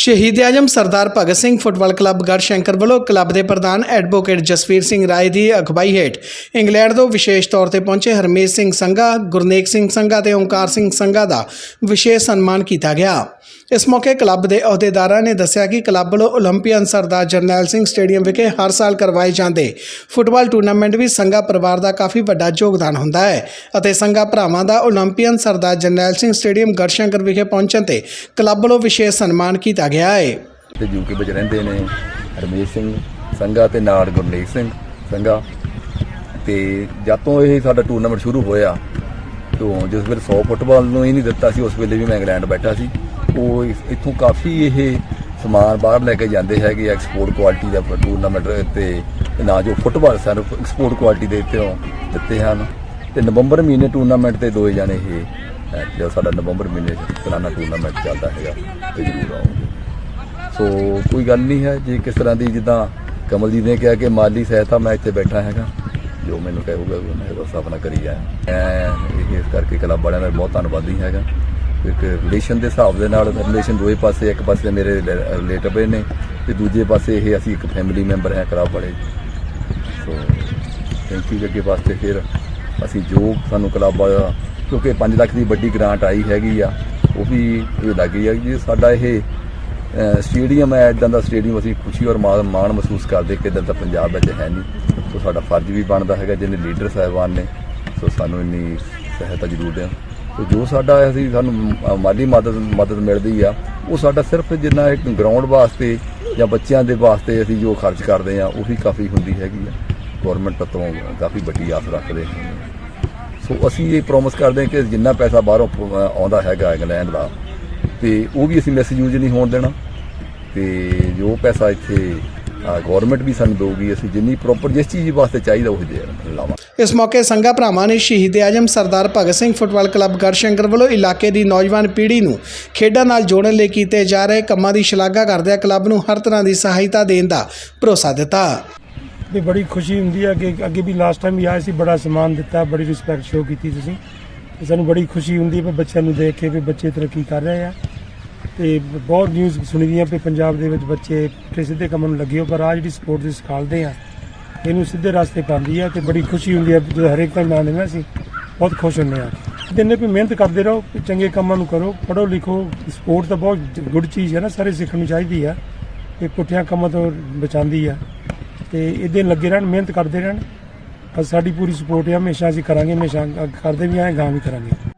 ਸ਼ਹੀਦ ਆਜਮ Sardar Bhagat Singh football club Garhshankar ਵੱਲੋਂ club ਦੇ ਪ੍ਰਧਾਨ ਐਡਵੋਕੇਟ ਜਸਵੀਰ ਸਿੰਘ ਰਾਏ ਦੀ ਅਗਵਾਈ ਹੇਠ ਇੰਗਲੈਂਡ ਤੋਂ ਵਿਸ਼ੇਸ਼ ਤੌਰ ਤੇ ਪਹੁੰਚੇ ਹਰਮੇਸ਼ ਸਿੰਘ ਸੰਘਾ, ਗੁਰਨੇਕ ਸਿੰਘ ਸੰਘਾ ਤੇ ਓਮਕਾਰ ਸਿੰਘ ਸੰਘਾ ਦਾ ਵਿਸ਼ੇਸ਼ ਸਨਮਾਨ ਕੀਤਾ ਗਿਆ। ਇਸ ਮੌਕੇ ਕਲੱਬ ਦੇ ਅਹੁਦੇਦਾਰਾਂ ਨੇ ਦੱਸਿਆ ਕਿ ਕਲੱਬ ਵੱਲੋਂ 올림픽ਨ ਸਰਦਾਰ ਜਰਨੈਲ ਸਿੰਘ ਸਟੇਡੀਅਮ ਵਿਖੇ ਹਰ ਸਾਲ ਕਰਵਾਏ ਜਾਂਦੇ ਫੁੱਟਬਾਲ ਟੂਰਨਾਮੈਂਟ ਵੀ ਸੰਘਾ ਪਰਿਵਾਰ ਦਾ ਕਾਫੀ ਵੱਡਾ ਯੋਗਦਾਨ ਹੁੰਦਾ ਹੈ ਅਤੇ ਸੰਘਾ ਭਰਾਵਾਂ ਦਾ 올림픽ਨ ਸਰਦਾਰ ਜਰਨੈਲ ਸਿੰਘ ਸਟੇਡੀਅਮ ਗੜਸ਼ੰਕਰ ਵਿਖੇ ਪਹੁੰਚਣ ਤੇ ਕਲੱਬ ਵੱਲੋਂ ਵਿਸ਼ੇਸ਼ ਸਨਮਾਨ ਕੀਤਾ ਗਿਆ ਹੈ। ਤੇ ਯੂਕੇ ਵਿੱਚ ਰਹਿੰਦੇ ਨੇ ਰਮੇਸ਼ ਸਿੰਘ ਸੰਘਾ ਤੇ ਨਾਲ ਗੁਰਨੇਕ ਸਿੰਘ ਸੰਘਾ। ਤੇ ਜਦ ਤੋਂ ਇਹ ਸਾਡਾ ਟੂਰਨਾਮੈਂਟ ਸ਼ੁਰੂ ਹੋਇਆ ਤੋਂ ਜਿਸ ਵੇਲੇ 100 ਫੁੱਟਬਾਲ ਨੂੰ ਹੀ ਨਹੀਂ ਦਿੱਤਾ ਸੀ ਉਸ ਵੇਲੇ ਵੀ ਮੈਂ ਇੰਗਲੈਂਡ ਬੈਠਾ ਸੀ। ਉਹ ਇੱਥੋਂ ਕਾਫੀ ਇਹ ਸਮਾਨ ਬਾਹਰ ਲੈ ਕੇ ਜਾਂਦੇ ਹੈਗੇ ਐਕਸਪੋਰਟ ਕੁਆਲਿਟੀ ਦਾ ਟੂਰਨਾਮੈਂਟ ਤੇ ਨਾ ਜੋ ਫੁੱਟਬਾਲ ਸਾਨੂੰ ਐਕਸਪੋਰਟ ਕੁਆਲਿਟੀ ਦੇ ਉੱਤੇ ਦਿੱਤੇ ਹਨ। ਤੇ ਨਵੰਬਰ ਮਹੀਨੇ ਟੂਰਨਾਮੈਂਟ ਤੇ ਦੋਏ ਜਾਣੇ ਇਹ ਅਹ, ਸਾਡਾ ਨਵੰਬਰ ਮਹੀਨੇ 'ਚ ਸਾਲਾਨਾ ਟੂਰਨਾਮੈਂਟ ਚੱਲਦਾ ਹੈਗਾ ਤੇ ਜ਼ਰੂਰ ਆਉਂਗੇ ਸੋ ਕੋਈ ਗੱਲ ਨਹੀਂ ਹੈ ਜੇ ਕਿਸ ਤਰ੍ਹਾਂ ਦੀ ਜਿੱਦਾਂ ਕਮਲਜੀਤ ਨੇ ਕਿਹਾ ਕਿ ਮਾਲੀ ਸਹਾਇਤਾ ਮੈਂ ਇੱਥੇ ਬੈਠਾ ਹੈਗਾ। ਜੋ ਮੈਨੂੰ ਕਹੇਗਾ ਉਹ ਮੈਂ ਬਸ ਆਪਣਾ ਕਰੀ ਆ ਮੈਂ ਇਸ ਕਰਕੇ ਕਲੱਬ ਵਾਲਿਆਂ ਦਾ ਬਹੁਤ ਧੰਨਵਾਦੀ ਹੈਗਾ। ਇੱਕ ਰਿਲੇਸ਼ਨ ਦੇ ਹਿਸਾਬ ਦੇ ਨਾਲ ਰਿਲੇਸ਼ਨ ਦੋਵੇਂ ਪਾਸੇ, ਇੱਕ ਪਾਸੇ ਮੇਰੇ ਰਿਲੇਟਿਵ ਨੇ ਤੇ ਦੂਜੇ ਪਾਸੇ ਇਹ ਅਸੀਂ ਇੱਕ ਫੈਮਿਲੀ ਮੈਂਬਰ ਹੈ ਕਲੱਬ ਵਾਲੇ। ਸੋ ਥੈਂਕ ਯੂ ਅੱਗੇ ਵਾਸਤੇ ਫਿਰ ਅਸੀਂ ਜੋ ਸਾਨੂੰ ਕਲੱਬ ਵਾਲਾ ਕਿਉਂਕਿ 5 ਲੱਖ ਦੀ ਵੱਡੀ ਗ੍ਰਾਂਟ ਆਈ ਹੈਗੀ ਆ, ਉਹ ਵੀ ਇਹ ਲੱਗੀ ਆ ਜੀ। ਸਾਡਾ ਇਹ ਸਟੇਡੀਅਮ ਹੈ ਇਦਾਂ ਦਾ ਸਟੇਡੀਅਮ ਅਸੀਂ ਖੁਸ਼ੀ ਔਰ ਮਾਣ ਮਾਣ ਮਹਿਸੂਸ ਕਰਦੇ ਕਿ ਇਦਾਂ ਦਾ ਪੰਜਾਬ ਵਿੱਚ ਹੈ ਨਹੀਂ। ਸੋ ਸਾਡਾ ਫਰਜ਼ ਵੀ ਬਣਦਾ ਹੈਗਾ, ਜਿਹਨੇ ਲੀਡਰ ਸਾਹਿਬਾਨ ਨੇ, ਸੋ ਸਾਨੂੰ ਇੰਨੀ ਸਹਾਇਤਾ ਜ਼ਰੂਰ ਦੇਣ। ਸੋ ਜੋ ਸਾਡਾ ਅਸੀਂ ਸਾਨੂੰ ਮਾਲੀ ਮਦਦ ਮਦਦ ਮਿਲਦੀ ਆ, ਉਹ ਸਾਡਾ ਸਿਰਫ ਜਿੰਨਾ ਇੱਕ ਗਰਾਊਂਡ ਵਾਸਤੇ ਜਾਂ ਬੱਚਿਆਂ ਦੇ ਵਾਸਤੇ ਅਸੀਂ ਜੋ ਖਰਚ ਕਰਦੇ ਆ, ਉਹ ਵੀ ਕਾਫੀ ਹੁੰਦੀ ਹੈਗੀ ਆ। ਗਵਰਨਮੈਂਟ ਤੋਂ ਕਾਫੀ ਵੱਡੀ ਆਸ ਰੱਖਦੇ ਸੋ ਅਸੀਂ ਇਹ ਪ੍ਰੋਮਿਸ ਕਰਦੇ ਹਾਂ ਕਿ ਜਿੰਨਾ ਪੈਸਾ ਬਾਹਰੋਂ ਆਉਂਦਾ ਹੈਗਾ ਇੰਗਲੈਂਡ ਦਾ, ਤੇ ਉਹ ਵੀ ਅਸੀਂ ਮਿਸਯੂਜ਼ ਨਹੀਂ ਹੋਣ ਦੇਣਾ। ਤੇ ਜੋ ਪੈਸਾ ਇੱਥੇ ਗਵਰਨਮੈਂਟ ਵੀ ਸਾਨੂੰ ਦੇਊਗੀ ਅਸੀਂ ਜਿੰਨੀ ਪ੍ਰੋਪਰ ਜਿਸ ਚੀਜ਼ ਵਾਸਤੇ ਚਾਹੀਦਾ ਉਹ ਦੇ ਲਾਵਾਂ। ਇਸ ਮੌਕੇ ਸੰਘਾ ਭਰਾਵਾਂ ਨੇ ਸ਼ਹੀਦ ਆਜਮ ਸਰਦਾਰ ਭਗਤ ਸਿੰਘ ਫੁੱਟਬਾਲ ਕਲੱਬ ਗੜਸ਼ੰਕਰ ਵੱਲੋਂ ਇਲਾਕੇ ਦੀ ਨੌਜਵਾਨ ਪੀੜ੍ਹੀ ਨੂੰ ਖੇਡਾਂ ਨਾਲ ਜੋੜਨ ਲਈ ਕੀਤੇ ਜਾ ਰਹੇ ਕੰਮਾਂ ਦੀ ਸ਼ਲਾਘਾ ਕਰਦਿਆਂ ਕਲੱਬ ਨੂੰ ਹਰ ਤਰ੍ਹਾਂ ਦੀ ਸਹਾਇਤਾ ਦੇਣ ਦਾ ਭਰੋਸਾ ਦਿੱਤਾ। ਤੇ ਬੜੀ ਖੁਸ਼ੀ ਹੁੰਦੀ ਹੈ ਕਿ ਅੱਗੇ ਵੀ ਲਾਸਟ ਟਾਈਮ ਵੀ ਆਏ ਸੀ ਬੜਾ ਸਨਮਾਨ ਦਿੱਤਾ ਬੜੀ ਰਿਸਪੈਕਟ ਸ਼ੋ ਕੀਤੀ ਤੁਸੀਂ। ਸਾਨੂੰ ਬੜੀ ਖੁਸ਼ੀ ਹੁੰਦੀ ਹੈ ਵੀ ਬੱਚਿਆਂ ਨੂੰ ਦੇਖ ਕੇ ਵੀ ਬੱਚੇ ਤਰੱਕੀ ਕਰ ਰਹੇ ਆ। ਤੇ ਬਹੁਤ ਨਿਊਜ਼ ਸੁਣੀ ਦੀਆਂ ਵੀ ਪੰਜਾਬ ਦੇ ਵਿੱਚ ਬੱਚੇ ਕਿ ਸਿੱਧੇ ਕੰਮਾਂ ਨੂੰ ਲੱਗੇ ਹੋ, ਪਰ ਆ ਜਿਹੜੀ ਸਪੋਰਟ ਦੀ ਸਿਖਾਲਦੇ ਆ, ਇਹਨੂੰ ਸਿੱਧੇ ਰਸਤੇ ਪਾਉਂਦੀ ਆ ਤੇ ਬੜੀ ਖੁਸ਼ੀ ਹੁੰਦੀ ਹੈ ਜਦੋਂ ਹਰੇਕ ਟਾਈਮ ਨਾਂ ਲੈਣਾ ਸੀ ਬਹੁਤ ਖੁਸ਼ ਹੁੰਦੇ ਆ। ਦਿਨੇ ਵੀ ਮਿਹਨਤ ਕਰਦੇ ਰਹੋ, ਵੀ ਚੰਗੇ ਕੰਮਾਂ ਨੂੰ ਕਰੋ, ਪੜ੍ਹੋ ਲਿਖੋ ਸਪੋਰਟ ਤਾਂ ਬਹੁਤ ਗੁੱਡ ਚੀਜ਼ ਹੈ ਨਾ, ਸਾਰੇ ਸਿੱਖਣ ਨੂੰ ਚਾਹੀਦੀ ਆ, ਇਹ ਪੁੱਠਿਆਂ ਕੰਮਾਂ ਤੋਂ ਬਚਾਉਂਦੀ ਆ। ਤੇ ਇਹਦੇ ਲੱਗੇ ਰਹਿਣ, ਮਿਹਨਤ ਕਰਦੇ ਰਹਿਣ ਸਾਡੀ ਪੂਰੀ ਸਪੋਰਟ ਹੈ ਹਮੇਸ਼ਾ ਅਸੀਂ ਕਰਾਂਗੇ, ਹਮੇਸ਼ਾ ਕਰਦੇ ਵੀ ਆਏ ਗਾਂ ਵੀ ਕਰਾਂਗੇ।